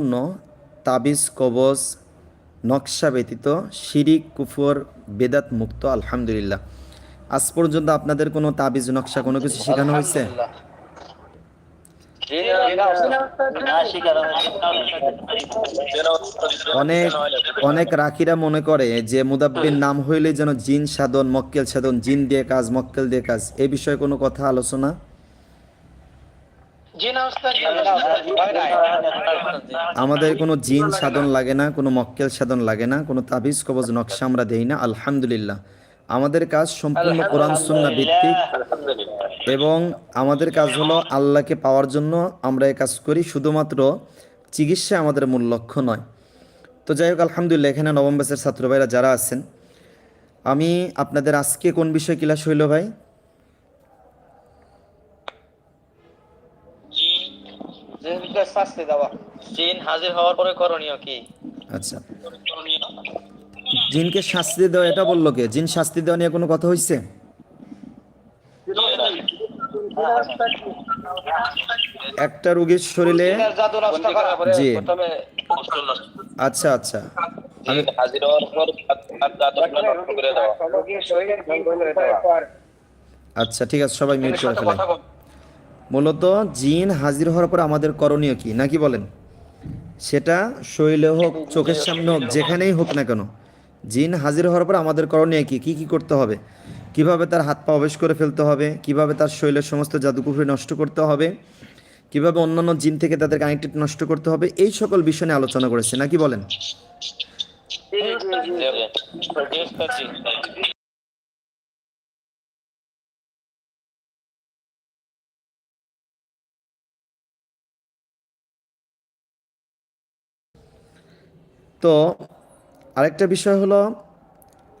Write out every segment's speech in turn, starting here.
পূর্ণ তাবিজ, কবজ, নকশা ব্যতীত শিরিক, কুফর, বেদাত মুক্ত, আলহামদুলিল্লাহ। আজ পর্যন্ত আপনাদের কোনো তাবিজ, নকশা কোনো কিছু শেখানো হয়েছে? অনেক অনেক রাখিরা মনে করে যে মুদাব্বির নাম হইলে যেন জিন সাধন, মক্কেল সাধন, জিন দিয়ে কাজ, মক্কেল দিয়ে কাজ। এই বিষয়ে কোনো কথা, আলোচনা? আমাদের কোনো জিন সাধন লাগে না কোনো মক্কেল সাধন লাগে না কোনো তাবিজ কবজ নকশা আমরা দেই না। আলহামদুলিল্লাহ। আমাদের কাজ সম্পূর্ণ কোরআন সুন্না ভিত্তিক। এবং আমাদের কাজ হলো আল্লাহকে পাওয়ার জন্য আমরা এই কাজ করি শুধুমাত্র চিকিৎসা আমাদের মূল লক্ষ্য নয়। তো যাই হোক আলহামদুলিল্লাহ এখানে নবম ব্যাচের ছাত্র ভাইরা যারা আছেন আমি আপনাদের আজকে কোন বিষয় ক্লাস হইল ভাই? শাস্তি দেওয়া। জিন হাজির হওয়ার পরে করণীয় কি? আচ্ছা। জিনকে শাস্তি দেওয়া এটা বলল কে? জিন শাস্তি দেওয়া নিয়ে কোনো কথা হয়েছে একটা রোগীর শরীরে জি। আচ্ছা আচ্ছা। আমি হাজির হওয়ার পর আচ্ছা ঠিক আছে সবাই মিউট করে। মূলত জিন হাজির হওয়ার পর আমাদের করণীয় কি নাকি বলেন সেটা শরীরে হোক চোখের সামনে হোক যেখানেই হোক না কেন জিন হাজির হওয়ার পর আমাদের করণীয় কি কি কি করতে হবে কীভাবে তার হাত পা অবেশ করে ফেলতে হবে কীভাবে তার শরীরের সমস্ত জাদুকুফরি নষ্ট করতে হবে কীভাবে অন্যান্য জিন থেকে তাদের কানেক্টেড নষ্ট করতে হবে এই সকল বিষয় নিয়ে আলোচনা করেছে নাকি বলেন তো আরেকটা বিষয় হলো,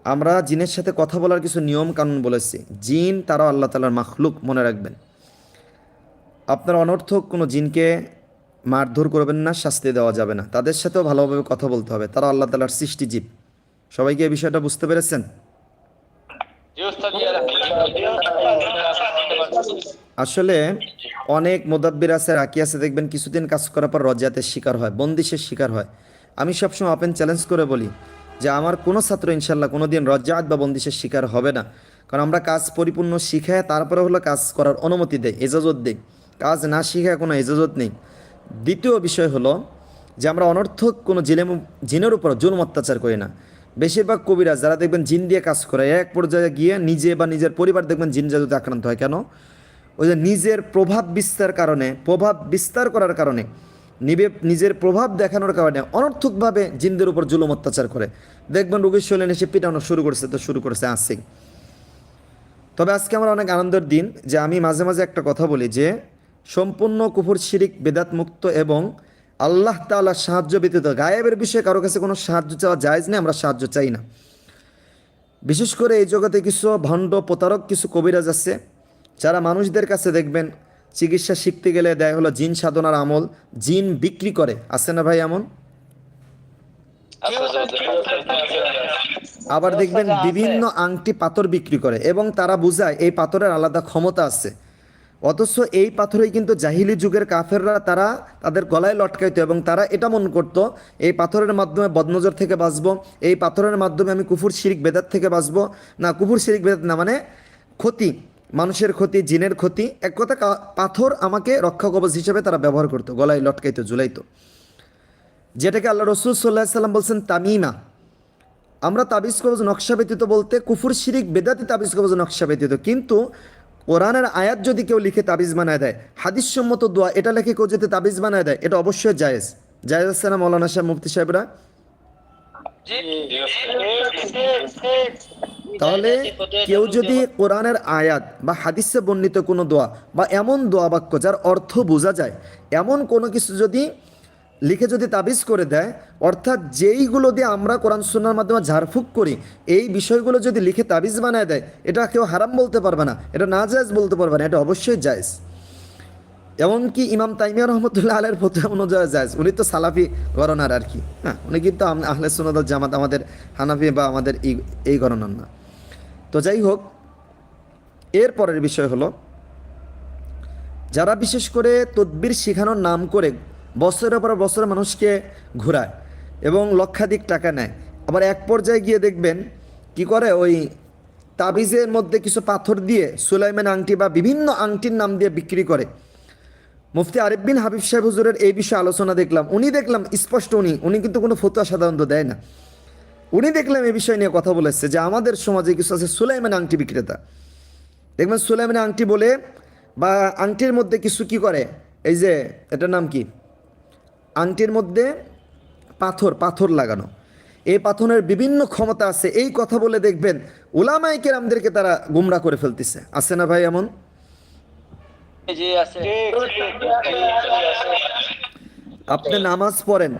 আমরা জিনের সাথে কথা বলার কিছু নিয়ম কানুন বলেছি। জিন তারাও আল্লাহ তালার মাখলুক মনে রাখবেন। আপনার অনর্থক কোনো জিনকে মারধর করবেন না, শাস্তি দেওয়া যাবে না। তাদের সাথেও ভালোভাবে কথা বলতে হবে। তারা আল্লাহ তালার সৃষ্টিজীব। সবাইকে এই বিষয়টা বুঝতে পেরেছেন। আসলে অনেক মোদাব্বির আছে রাকি আছে, দেখবেন কিছুদিন কাজ করার পর রজাতের শিকার হয়, বন্দিশের শিকার হয়। আমি সবসময় ওপেন চ্যালেঞ্জ করে বলি যে আমার কোনো ছাত্র ইনশাল্লাহ কোনো দিন রজাত বা বন্দিশের শিকার হবে না। কারণ আমরা কাজ পরিপূর্ণ শিখায় তারপরে হলো কাজ করার অনুমতি দেয় এজাজত দেই। কাজ না শিখায় কোনো এজাজত নেই। দ্বিতীয় বিষয় হলো যে আমরা অনর্থক কোনো জিলে জিনের উপর জুলম অত্যাচার করি না। বেশিরভাগ কবিরা যারা দেখবেন জিন দিয়ে কাজ করে, এক পর্যায়ে গিয়ে নিজে বা নিজের পরিবার দেখবেন জিন জাদুতে আক্রান্ত হয়। কেন? ওই যে নিজের প্রভাব বিস্তার কারণে, প্রভাব বিস্তার করার কারণে নিবে নিজের প্রভাব দেখানোর কারণে অনর্থকভাবে জিনদের উপর জুলুম অত্যাচার করে। দেখবেন রোগীর শরীরে এসে পিটানো শুরু করেছে, তো শুরু করেছে আসছে তবে আজকে আমার অনেক আনন্দের দিন যে আমি মাঝে মাঝে একটা কথা বলি যে, সম্পূর্ণ কুফুর শিরিক, বেদাত মুক্ত এবং আল্লাহ তাআলার সাহায্য ব্যতীত গায়েবের বিষয়ে কারও কাছে কোনো সাহায্য চাওয়া যায় নেই, আমরা সাহায্য চাই না। বিশেষ করে এই জগতে কিছু ভণ্ড, প্রতারক, কিছু কবিরাজ আছে, যারা মানুষদের কাছে দেখবেন চিকিৎসা শিখতে গেলে দেয় হলো জিন সাধনার আমল, জিন বিক্রি করে। আছে না ভাই এমন? আবার দেখবেন বিভিন্ন আংটি পাথর বিক্রি করে এবং তারা বুঝায় এই পাথরের আলাদা ক্ষমতা আছে। অথচ এই পাথরেই কিন্তু জাহিলি যুগের কাফেররা তারা তাদের গলায় লটকাইত এবং তারা এটা মন করত, এই পাথরের মাধ্যমে বদনজর থেকে বাঁচব, এই পাথরের মাধ্যমে আমি কুফুর শিরিক বেদাত থেকে বাঁচব। না, কুফুর শিরিক বেদাত না মানে ক্ষতি। মানুষের ক্ষতি জিনের ক্ষতি এক কথা পাথর আমাকে রক্ষা কবচ হিসেবে তারা ব্যবহার করতো গলায় লটকাইতো ঝুলাইতো যেটাকে আল্লাহ রসুল সাল্লাহ সাল্লাম বলছেন তামিমা আমরা তাবিজ কবজ নকশা ব্যতীত বলতে কুফুর শিরিক বেদাতি তাবিজ কবজ নকশা ব্যতীত কিন্তু কোরআনের আয়াত যদি কেউ লিখে তাবিজ বানায় দেয় হাদিস সম্মত দোয়া এটা লেখে কেউ যদি তাবিজ বানায় দেয় এটা অবশ্যই জায়েজ জায়েজ না মৌলানা সাহেব মুফতি সাহেবরা তাহলে কেউ যদি কোরআনের আয়াত বা হাদিসে বর্ণিত কোনো দোয়া বা এমন দোয়া বাক্য যার অর্থ বোঝা যায়, এমন কোনো কিছু যদি লিখে যদি তাবিজ করে দেয়, অর্থাৎ যেইগুলো দিয়ে আমরা কোরআন সুন্নার মাধ্যমে ঝাড়ফুঁক করি, এই বিষয়গুলো যদি লিখে তাবিজ বানায় দেয়, এটা কেউ হারাম বলতে পারবে না, এটা না জায়েজ বলতে পারবে না, এটা অবশ্যই জায়েজ। এমনকি ইমাম তাইমিয়া রহমতুল্লাহ আলের ফতুয়া অনুযায়ী জায়েজ, উনি তো সালাফি গণনার আর কি হ্যাঁ উনি কিন্তু আহলে ওয়াল জামাত আমাদের হানাফি বা আমাদের এই গণনার না। যাই হোক, এর পরের বিষয় হলো, যারা বিশেষ করে তদবির শেখানোর নাম করে বছরের পর বছর মানুষকে ঘোরায় এবং লক্ষাধিক টাকা নেয়, আবার এক পর্যায়ে গিয়ে দেখবেন কি করে ওই তাবিজের মধ্যে কিছু পাথর দিয়ে সুলাইমান আংটি বা বিভিন্ন আংটির নাম দিয়ে বিক্রি করে। মুফতি আরিফ বিন হাবিব সাহেব হুজুরের এই বিষয়ে আলোচনা দেখলাম, উনি দেখলাম স্পষ্ট উনি উনি কিন্তু কোনো ফতোয়া সাধারণত দেয় না। উনি দেখলাম এই বিষয় নিয়ে কথা বলেছে যে আমাদের সমাজে কিছু আছে সুলাইমান আংটি বিক্রেতা। দেখবেন সুলাইমান আংটি বলে বা আংটির মধ্যে কিছু কি করে? এই যে এটার নাম কি? আংটির মধ্যে পাথর পাথর লাগানো। এই পাথরের বিভিন্ন ক্ষমতা আছে। এই কথা বলে দেখবেন ওলামাই কেরামদেরকে তারা গুমরা করে ফেলতেছে। আছে না ভাই এমন? আপনি নামাজ পড়েন